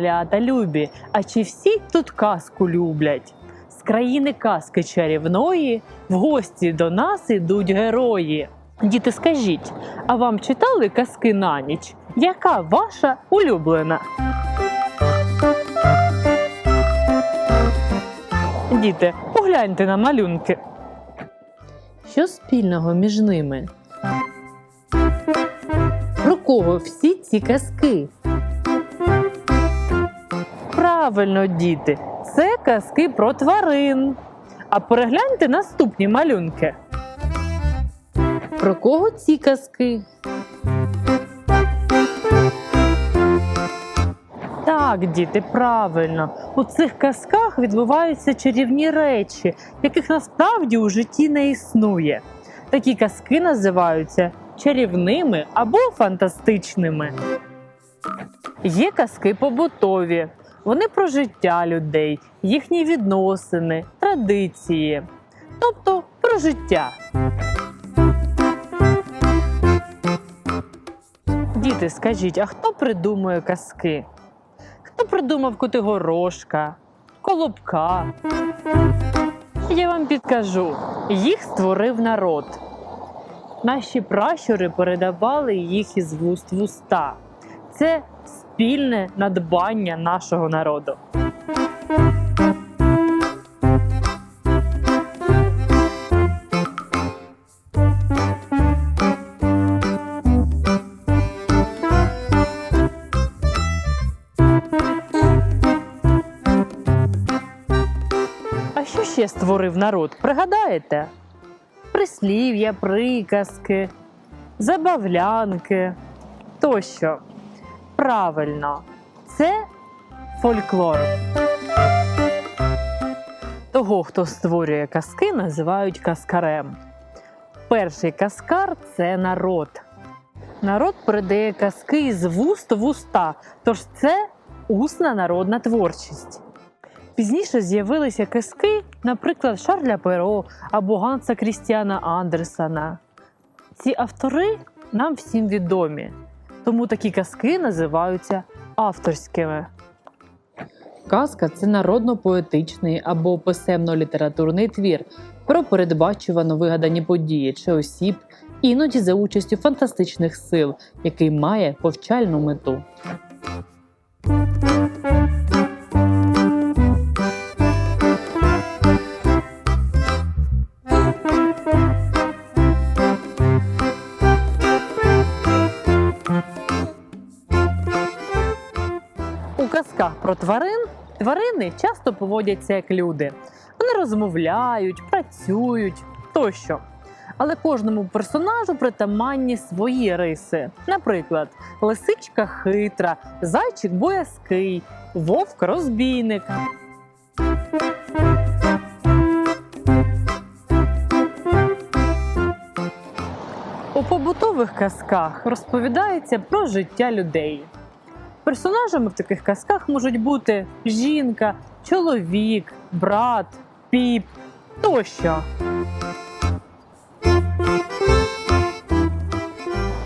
малята любі, а чи всі тут казку люблять? З країни казки чарівної в гості до нас ідуть герої. Діти, скажіть, а вам читали казки на ніч? Яка ваша улюблена? Діти, погляньте на малюнки. Що спільного між ними? Про кого всі ці казки? Правильно, діти, це казки про тварин. А перегляньте наступні малюнки. Про кого ці казки? Так, діти, правильно. У цих казках відбуваються чарівні речі, яких насправді у житті не існує. Такі казки називаються чарівними або фантастичними. Є казки побутові. Вони про життя людей, їхні відносини, традиції, тобто про життя. Діти, скажіть, а хто придумує казки? Хто придумав Котигорошка, Колобка? Я вам підкажу, їх створив народ. Наші пращури передавали їх із вуст в уста. Це спільне надбання нашого народу. А що ще створив народ? Пригадаєте? Прислів'я, приказки, забавлянки тощо. Правильно, це фольклор. Того, хто створює казки, називають каскарем. Перший каскар це народ. Народ передає казки із вуст в уста, тож це усна народна творчість. Пізніше з'явилися казки, наприклад, Шарля Перо або Ганса Крістіана Андерсена. Ці автори нам всім відомі, тому такі казки називаються авторськими. Казка це народно-поетичний або писемно-літературний твір про передбачувано вигадані події чи осіб, іноді за участю фантастичних сил, який має повчальну мету. Казках про тварин тварини часто поводяться як люди. Вони розмовляють, працюють тощо. Але кожному персонажу притаманні свої риси. Наприклад, лисичка хитра, зайчик боязкий, вовк розбійник. У побутових казках розповідається про життя людей. Персонажами в таких казках можуть бути жінка, чоловік, брат, піп тощо.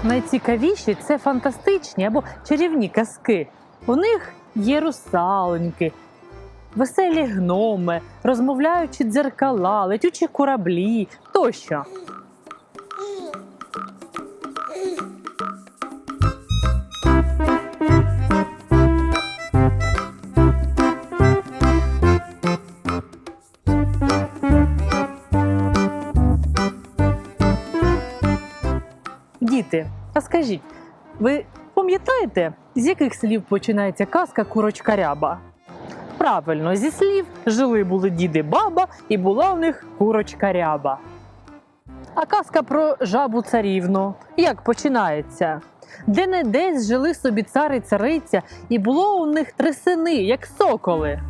Найцікавіші це фантастичні або чарівні казки. У них є русалоньки, веселі гноми, розмовляючі дзеркала, летючі кораблі тощо. Діти, а скажіть, ви пам'ятаєте, з яких слів починається казка курочка ряба? Правильно, зі слів жили були діди баба, і була в них курочка ряба. А казка про жабу царівну як починається? Де не десь жили собі цар і цариця, і було у них три сини, як соколи.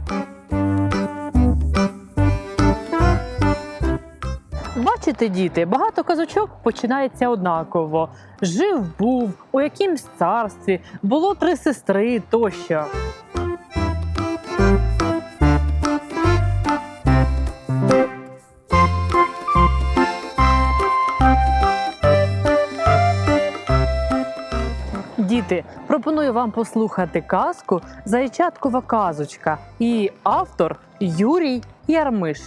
Бачите, діти, багато казочок починається однаково. Жив був у якимсь царстві, було три сестри тощо. Діти, Пропоную вам послухати казку Зайчаткова казочка і автор Юрій Ярмиш.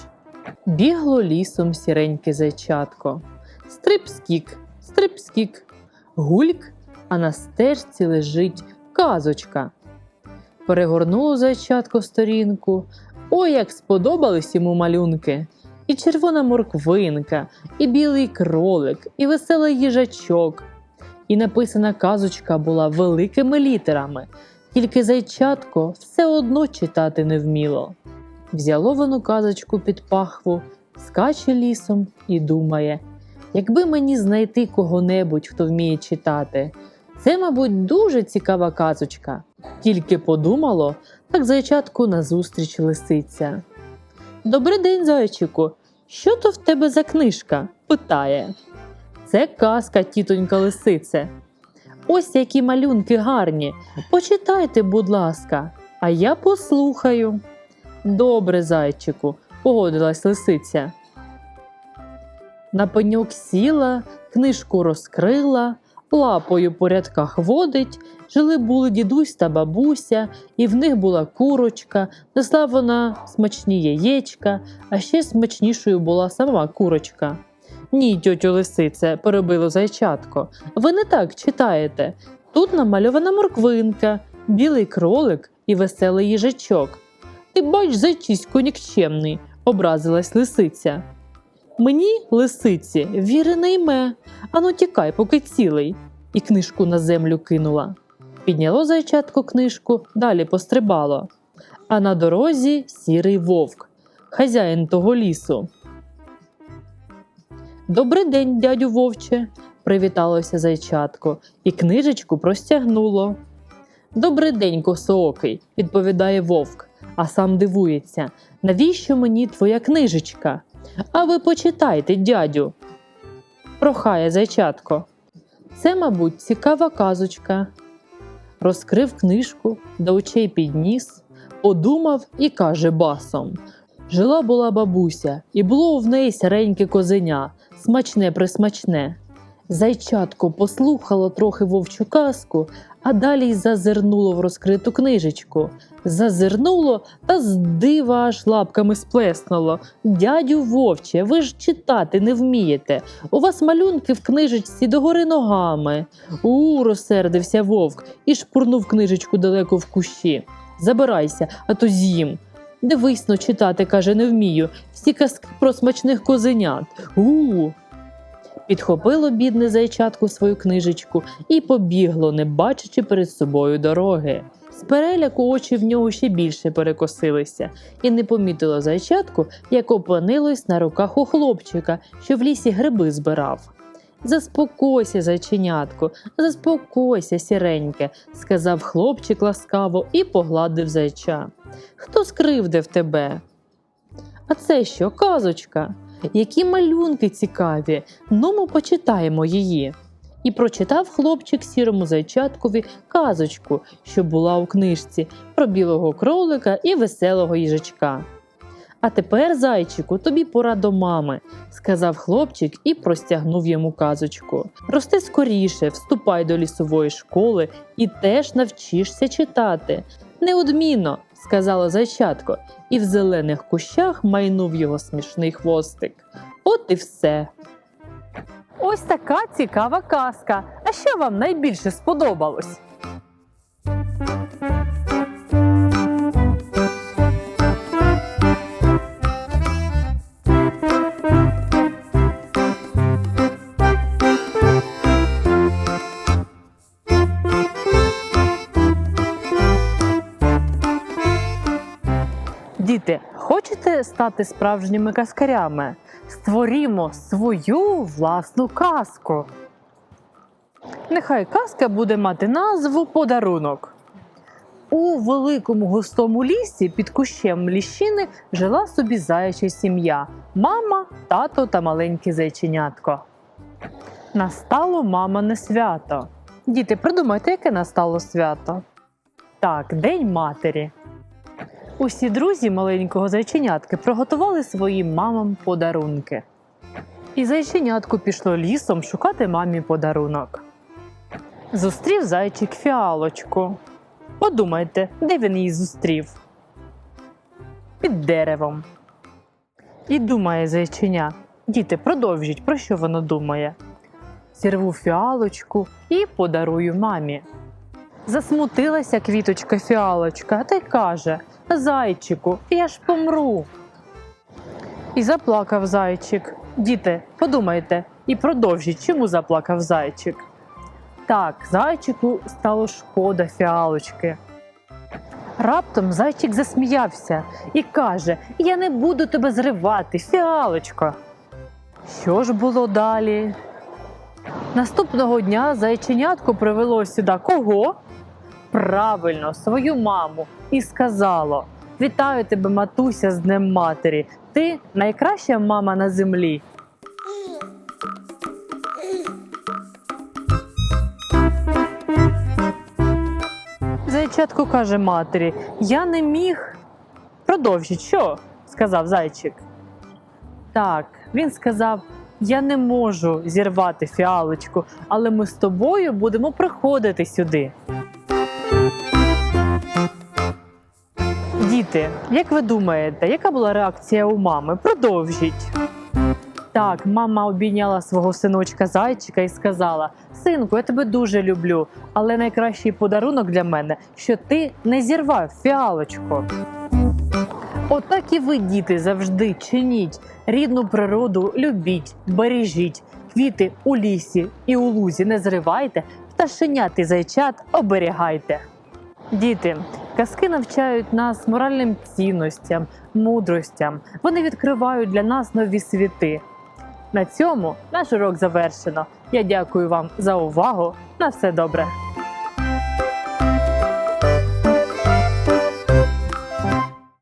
Бігло лісом сіреньке зайчатко. Стрип-скік, стрип-скік, гульк, а на стежці лежить казочка. Перегорнуло зайчатко сторінку. Ой, як сподобались йому малюнки. І червона морквинка, і білий кролик, і веселий їжачок. І написана казочка була великими літерами, тільки зайчатко все одно читати не вміло. Взяло воно казочку під пахву, скаче лісом і думає, якби мені знайти кого-небудь, хто вміє читати. Це, мабуть, дуже цікава казочка. Тільки подумало, так зайчатку назустріч лисиця. Добрий день, зайчику. Що то в тебе за книжка? питає. Це казка, тітонька лисице. Ось які малюнки гарні. Почитайте, будь ласка, а я послухаю. Добре, зайчику, погодилась лисиця. На пеньок сіла, книжку розкрила, лапою по рядках водить. Жили були дідусь та бабуся, і в них була курочка, несла вона смачні яєчка, а ще смачнішою була сама курочка. Ні, тьотю лисице, перебило зайчатко. Ви не так читаєте. Тут намальована морквинка, білий кролик і веселий їжачок. Ти бач, зайчисько нікчемний, образилась лисиця. Мені, лисиці, віри не йме. Ану тікай, поки цілий, і книжку на землю кинула. Підняло зайчатко книжку, далі пострибало. А на дорозі сірий вовк, хазяїн того лісу. Добрий день, дядю вовче, привіталося зайчатко, і книжечку простягнуло. Добрий день, косоокий, відповідає вовк, а сам дивується, навіщо мені твоя книжечка? А ви почитайте, дядю. Прохає зайчатко. Це, мабуть, цікава казочка. Розкрив книжку, до очей підніс, подумав і каже басом: Жила була бабуся, і було в неї сіреньке козеня, смачне присмачне. Зайчатко послухало трохи вовчу казку, а далі й зазирнуло в розкриту книжечку. Зазирнуло та з дива аж лапками сплеснуло. Дядю вовче, ви ж читати не вмієте. У вас малюнки в книжечці догори ногами. У, розсердився вовк і шпурнув книжечку далеко в кущі. Забирайся, а то з'їм. Дивись но читати, каже, не вмію. Всі казки про смачних козенят. У. Підхопило бідне зайчатку свою книжечку і побігло, не бачачи перед собою дороги. З переляку очі в нього ще більше перекосилися, і не помітило зайчатку, як опинилось на руках у хлопчика, що в лісі гриби збирав. Заспокойся, зайченятко, заспокойся, сіреньке, сказав хлопчик ласкаво і погладив зайча. Хто скривдив тебе? А це що, казочка? Які малюнки цікаві, ми почитаємо її. І прочитав хлопчик сірому зайчаткові казочку, що була у книжці, про білого кролика і веселого їжачка. А тепер, зайчику, тобі пора до мами, сказав хлопчик і простягнув йому казочку. Рости скоріше, вступай до лісової школи і теж навчишся читати. Неодмінно, сказала зайчатко, і в зелених кущах майнув його смішний хвостик. От і все. Ось така цікава казка. А що вам найбільше сподобалось? Діти, хочете стати справжніми казкарями? Створімо свою власну казку. Нехай казка буде мати назву Подарунок. У великому густому лісі під кущем ліщини жила собі заяча сім'я мама, тато та маленьке зайченятко. Настало мамине свято. Діти, придумайте, яке настало свято. Так, День матері. Усі друзі маленького зайченятки приготували своїм мамам подарунки. І зайченятко пішло лісом шукати мамі подарунок. Зустрів зайчик фіалочку. Подумайте, де він її зустрів? Під деревом. І думає зайчиня. Діти, продовжіть, про що воно думає? Зірву фіалочку і подарую мамі. Засмутилася квіточка фіалочка та й каже: Зайчику, я ж помру. І заплакав зайчик. Діти, подумайте і продовжіть, чому заплакав зайчик. Так, зайчику стало шкода фіалочки. Раптом зайчик засміявся і каже: Я не буду тебе зривати, фіалочко. Що ж було далі? Наступного дня зайченятко привело сюди кого? Правильно, свою маму, і сказало: Вітаю тебе, матуся, з Днем Матері. Ти найкраща мама на землі. Зайчатко каже матері: Я не міг. Продовжіть, що? сказав зайчик. Так, він сказав: Я не можу зірвати фіалочку, але ми з тобою будемо приходити сюди. Діти, як ви думаєте, яка була реакція у мами? Продовжіть. Так, мама обійняла свого синочка зайчика і сказала: Синку, я тебе дуже люблю, але найкращий подарунок для мене, що ти не зірвав фіалочку. Отак і ви, діти, завжди чиніть рідну природу, любіть, бережіть, квіти у лісі і у лузі не зривайте, пташенят і зайчат оберігайте. Діти, казки навчають нас моральним цінностям, мудростям. Вони відкривають для нас нові світи. На цьому наш урок завершено. Я дякую вам за увагу. На все добре.